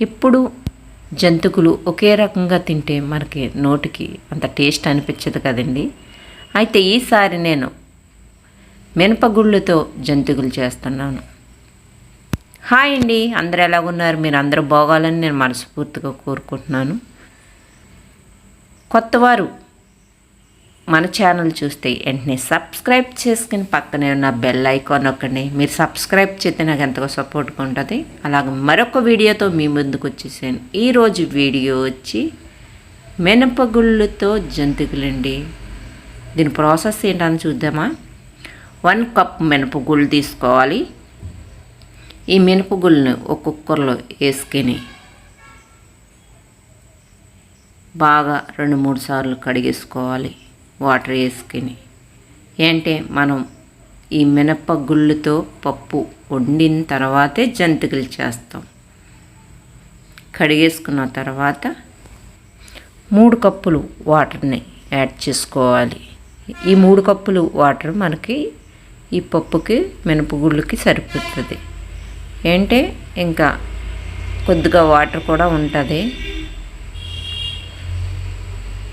ఇప్పుడు జంతుకులు ఒకే రకంగా తింటే మనకి నోటికి అంత టేస్ట్ అనిపించదు కదండి. అయితే ఈసారి నేను మినపగుళ్ళతో జంతుకులు చేస్తున్నాను. హాయ్ అండి అందరు ఎలాగున్నారు మీరు అందరూ బాగోవాలని నేను మనస్ఫూర్తిగా కోరుకుంటున్నాను. కొత్తవారు మన ఛానల్ చూస్తే వెంటనే సబ్స్క్రైబ్ చేసుకుని పక్కనే ఉన్న బెల్ ఐకాన్ ఒక్కడిని మీరు సబ్స్క్రైబ్ చేస్తే నాకు ఎంతగా సపోర్ట్గా ఉంటుంది. అలాగే మరొక వీడియోతో మీ ముందుకు వచ్చేసాను. ఈరోజు వీడియో వచ్చి మినపగుళ్ళతో జంతికలండి. దీని ప్రాసెస్ ఏంటని చూద్దామా? వన్ కప్ మినపగుళ్ళు తీసుకోవాలి. ఈ మినపగుళ్ళని ఒక కుక్కర్లో వేసుకొని బాగా రెండు మూడు సార్లు కడిగేసుకోవాలి. వాటర్ వేసుకుని. ఏంటే మనం ఈ మినపగుళ్ళుతో పప్పు వండిన తర్వాతే జంతికలు చేస్తాం. కడిగేసుకున్న తర్వాత మూడు కప్పులు వాటర్ని యాడ్ చేసుకోవాలి. ఈ మూడు కప్పులు వాటర్ మనకి ఈ పప్పుకి మినపగుళ్ళుకి సరిపోతుంది. ఏంటే ఇంకా కొద్దిగా వాటర్ కూడా ఉంటుంది.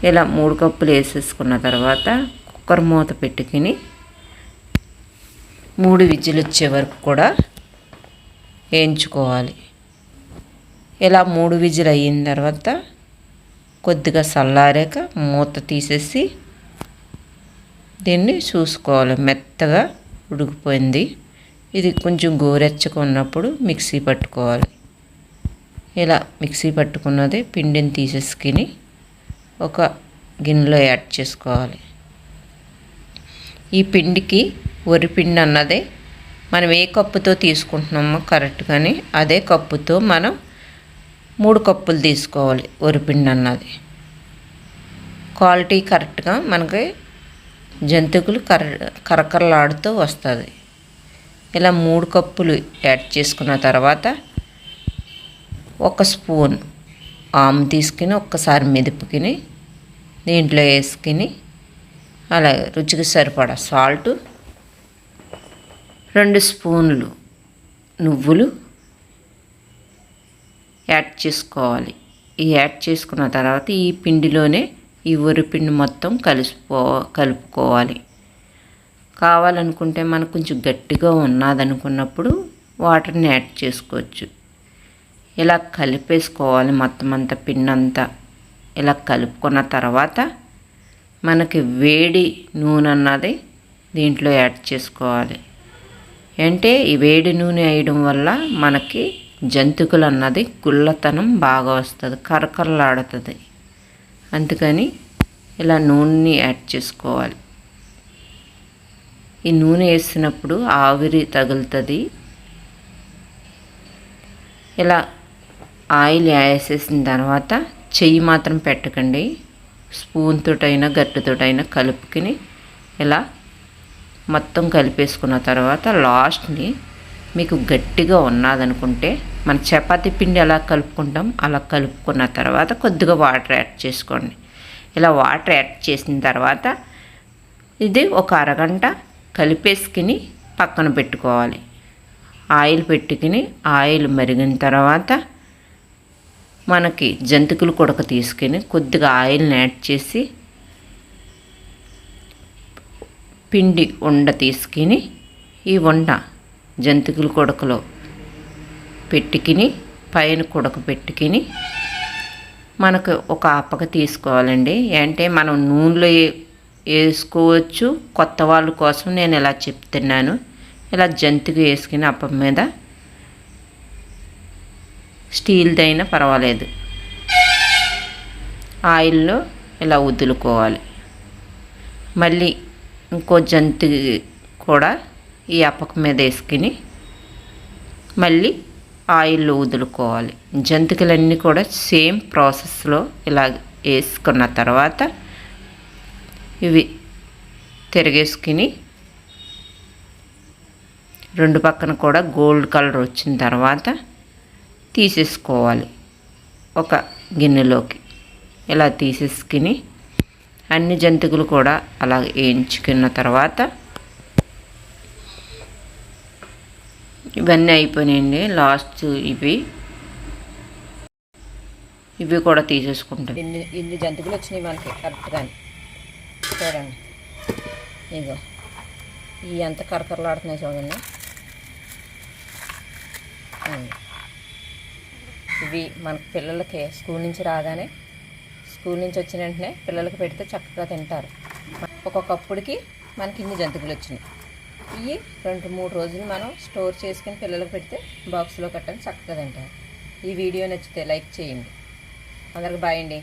ఇలా మూడు కప్పులు వేసేసుకున్న తర్వాత కుక్కర్ మూత పెట్టుకుని మూడు విజిల్ వచ్చే వరకు కూడా వేయించుకోవాలి. ఇలా మూడు విజిల్ అయిన తర్వాత కొద్దిగా చల్లారాక మూత తీసేసి దీన్ని చూసుకోవాలి. మెత్తగా ఉడికిపోయింది. ఇది కొంచెం గోరెచ్చగా ఉన్నప్పుడు మిక్సీ పట్టుకోవాలి. ఇలా మిక్సీ పట్టుకున్నది పిండిని తీసేసుకుని ఒక గిన్నెలో యాడ్ చేసుకోవాలి. ఈ పిండికి వరి పిండి అన్నది మనం ఏ కప్పుతో తీసుకుంటున్నామో కరెక్ట్గాని అదే కప్పుతో మనం మూడు కప్పులు తీసుకోవాలి వరిపిండి అన్నది. క్వాలిటీ కరెక్ట్గా మనకి జంతువులు కర కరకరలాడుతూ వస్తుంది. ఇలా మూడు కప్పులు యాడ్ చేసుకున్న తర్వాత ఒక స్పూన్ ఆమ్ తీసుకుని ఒక్కసారి మెదుపుకుని దీంట్లో వేసుకుని అలా రుచికి సరిపడా సాల్ట్ రెండు స్పూన్లు నువ్వులు యాడ్ చేసుకోవాలి. ఈ యాడ్ చేసుకున్న తర్వాత ఈ పిండిలోనే ఈ పిండి మొత్తం కలిసిపో కలుపుకోవాలి. కావాలనుకుంటే మనకు కొంచెం గట్టిగా ఉన్నదనుకున్నప్పుడు వాటర్ని యాడ్ చేసుకోవచ్చు. ఇలా కలిపేసుకోవాలి మొత్తం అంతా పిండి ఇలా కలుపుకున్న తర్వాత మనకి వేడి నూనె అన్నది దీంట్లో యాడ్ చేసుకోవాలి. అంటే ఈ వేడి నూనె వేయడం వల్ల మనకి జంతుకులు అన్నది గుల్లతనం బాగా వస్తుంది కరకరలాడుతుంది. అందుకని ఇలా నూనెని యాడ్ చేసుకోవాలి. ఈ నూనె వేసినప్పుడు ఆవిరి తగులుతుంది. ఇలా ఆయిల్ వేసేసిన తర్వాత చెయ్యి మాత్రం పెట్టకండి. స్పూన్ తోటైనా అయినా కలుపుకుని ఇలా మొత్తం కలిపేసుకున్న తర్వాత లాస్ట్ని మీకు గట్టిగా ఉన్నదనుకుంటే మన చపాతి పిండి ఎలా కలుపుకుంటాం అలా కలుపుకున్న తర్వాత కొద్దిగా వాటర్ యాడ్ చేసుకోండి. ఇలా వాటర్ యాడ్ చేసిన తర్వాత ఇది ఒక అరగంట కలిపేసుకుని పక్కన పెట్టుకోవాలి. ఆయిల్ పెట్టుకుని ఆయిల్ మరిగిన తర్వాత మనకి జంతికలు కొడక తీసుకొని కొద్దిగా ఆయిల్ని యాడ్ చేసి పిండి ఉండ తీసుకుని ఈ వండ జంతికల కొడకలో పెట్టుకుని పైన కొడక పెట్టుకుని మనకు ఒక అప్పక తీసుకోవాలండి. అంటే మనం నూనెలో వేసుకోవచ్చు. కొత్త వాళ్ళ కోసం నేను ఇలా చెప్తున్నాను. ఇలా జంతిక వేసుకుని అప్పం మీద స్టీల్దైనా పర్వాలేదు. ఆయిల్లో ఇలా వదులుకోవాలి. మళ్ళీ ఇంకో జంతు కూడా ఈ అప్పక మీద వేసుకుని మళ్ళీ ఆయిల్లో వదులుకోవాలి. జంతికలన్నీ కూడా సేమ్ ప్రాసెస్లో ఇలా వేసుకున్న తర్వాత ఇవి తిరిగేసుకుని రెండు పక్కన కూడా గోల్డ్ కలర్ వచ్చిన తర్వాత తీసేసుకోవాలి. ఒక గిన్నెలోకి. ఇలా తీసేసుకుని అన్ని జంతికలు కూడా అలా వేయించుకున్న తర్వాత ఇవన్నీ అయిపోయినాయండి. లాస్ట్ ఇవి. ఇవి కూడా తీసేసుకుంటాం. ఇన్ని ఇన్ని జంతువులు వచ్చినాయి మనకి కరెక్ట్గా చూడండి. ఇగో ఇవి ఎంత కరకరలాడుతున్నాయి చూడండి. ఇవి మన పిల్లలకి స్కూల్ నుంచి రాగానే స్కూల్ నుంచి వచ్చిన వెంటనే పిల్లలకి పెడితే చక్కగా తింటారు. ఒక్కొక్కప్పుడుకి మనకి ఇన్ని జంతువులు వచ్చినాయి. ఇవి రెండు మూడు రోజులు మనం స్టోర్ చేసుకుని పిల్లలకు పెడితే బాక్స్లో కట్టని చక్కగా తింటారు. ఈ వీడియో నచ్చితే లైక్ చేయండి. అందరికి బాయ్ అండి.